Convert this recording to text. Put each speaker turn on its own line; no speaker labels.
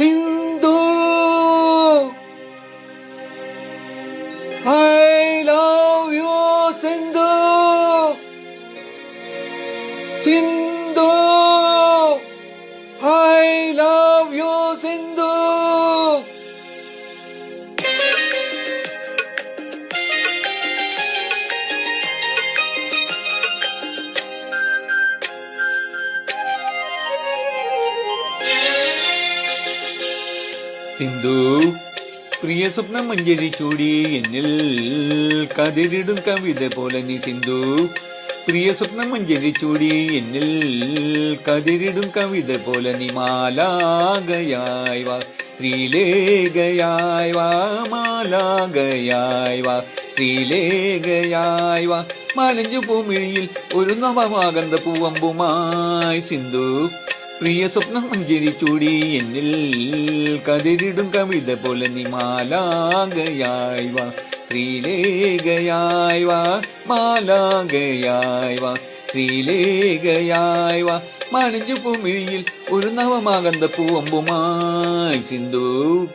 Sindhu I love you Sindhu Sindhu I love you Sindhu Sindhu. പ്രിയ സ്വപ്നം മഞ്ചരി ചൂടി എന്നിൽ കതിരിടും കവിത പോലെ നീ സിന്ധു. പ്രിയ സ്വപ്നം മഞ്ചരി ചൂടി എന്നിൽ കതിരിടും കവിത പോലെ നീ മാലാകയായി വാ. ശ്രീലേഖയായി വാ മാലാകയായി വാ. ശ്രീലേഖയായി വാ. മാലഞ്ചു പൂമിഴിയിൽ ഒരു നവമാകന്ത പൂവമ്പുമായി സിന്ധു. പ്രിയ സ്വപ്നം മഞ്ചരിച്ചൂടി എന്നിൽ കതിരിടും കവിത പോലെ നീ മാലാകയായി വാ. ശ്രീലേഖയായി വാ മാലാകയായി വാ. ശ്രീലേഖയായി വാ. മാനഞ്ചു പൂമിഴിയിൽ ഒരു നവമാകന്ത പൂവമ്പുമായി സിന്ധു.